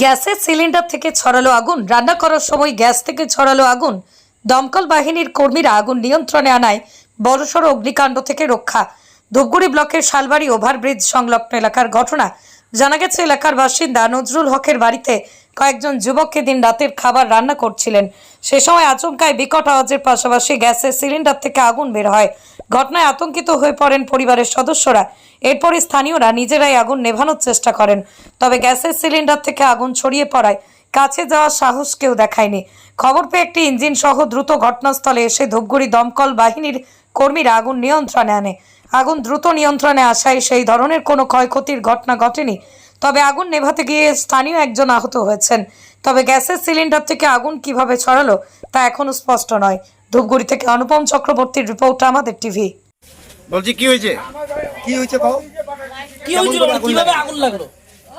গ্যাসের সিলিন্ডার থেকে ছড়ালো আগুন। রান্না করার সময় গ্যাস থেকে ছড়ালো আগুন। দমকল বাহিনীর কর্মীরা আগুন নিয়ন্ত্রণে আনায়। বড়সড় অগ্নিকাণ্ড থেকে রক্ষা। ধূপগুড়ি ব্লকের শালবাড়ি ওভারব্রিজ সংলগ্ন এলাকার ঘটনা জানা গেছে, এলাকার বাসিন্দা নজরুল হকের বাড়িতে কয়েকজন যুবককে দিন রাতের খাবার রান্না করছিলেন। সে সময় আচমকায় বিকট আওয়াজের পাশাপাশি গ্যাসের সিলিন্ডার থেকে আগুন বের হয়। ঘটনায় আতঙ্কিত হয়ে পড়েন পরিবারের সদস্যরা। এরপরই স্থানীয়রা নিজেরাই আগুন নেভানোর চেষ্টা করেন। তবে গ্যাসের সিলিন্ডার থেকে আগুন ছড়িয়ে পড়ায় কাছে যাওয়ার সাহস কেউ দেখায়নি। খবর পেয়ে একটি ইঞ্জিন সহ দ্রুত ঘটনাস্থলে এসে ধূপগুড়ি দমকল বাহিনীর কর্মীরা আগুন নিয়ন্ত্রণে আনে। আগুন দ্রুত নিয়ন্ত্রণে আসায় সেই ধরনের কোনো ক্ষয়ক্ষতির ঘটনা ঘটেনি। তবে আগুন নেভাতে গিয়ে স্থানীয় একজন আহত হয়েছেন। তবে গ্যাসের সিলিন্ডার থেকে আগুন কীভাবে ছড়ালো তা এখনও স্পষ্ট নয়। ধূপগুড়ি থেকে অনুপম চক্রবর্তীর রিপোর্ট আমাদের টিভি। বলছি কি হয়েছে? কি হয়েছে কি হয়েছিল মানে কীভাবে আগুন লাগল?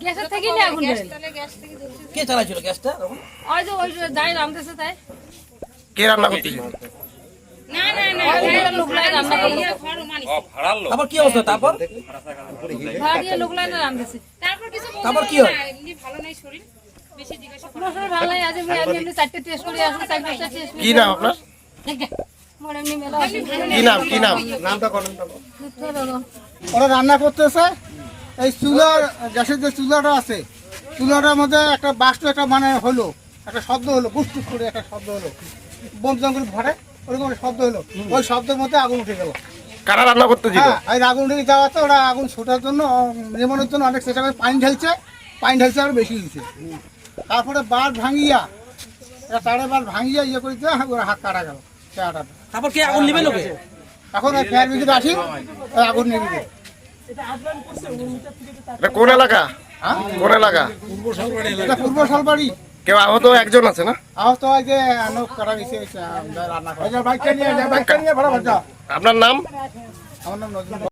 গ্যাসের থেকেই না আগুন বেড়ে কে চালাইছিল গ্যাসটা? ওই যে ওই যে যাই রামতেছে তাই। কে রান্না করতেছে ওই লোকলাই রান্না করল। তারপর কি অবস্থা? তারপর? ভাড়িয়ে লোকলাই না রামতেছে। তারপর কিছু তারপর কি হয়? না, এমনি ভালো নাই শরীর বেশি জিজ্ঞাসা পুরো ভালো নাই। আজ আমি আমি এমনি চারটে টেস্ট করে আসলে চার পাঁচটা টেস্ট কি নাম আপনার? কি নাম কি নাম? নামটা ওরা রান্না করতেছে এই চুলার গ্যাসের যে চুলাটা আছে চুলাটার মধ্যে একটা বাস্ট একটা মানে হলো একটা শব্দ হলো বুসটুস করে একটা শব্দ হলো। বোম জঙ্গল ভরে ওরকম একটা শব্দ হলো। ওই শব্দের মধ্যে আগুন উঠে গেল। কারা রান্না করতেছিল হ্যাঁ এই আগুন উঠে যাওয়াতে ওরা আগুন ছোটার জন্য নির্মাণের জন্য অনেক চেষ্টা করে পানি ঢালছে পানি ঢালছে আরও বেশি হয়েছে তারপরে বাঁধ ভাঙিয়া এটা তারে বাঁধ ভাঙিয়া ইয়ে করে দিয়ে ওরা হাত কাটা গেল তারপর কে আগুন নিবে লোকে? এখন ওই ফ্যান বিদ্যুৎ আসি আগুন নিয়ে দিবে এটা কোন এলাকা? হ্যাঁ? কোন এলাকা? এটা পূর্ব শালবাড়ি। কেউ আহত একজন আছে না? আহত হয় যে আপনার নাম? আমার নাম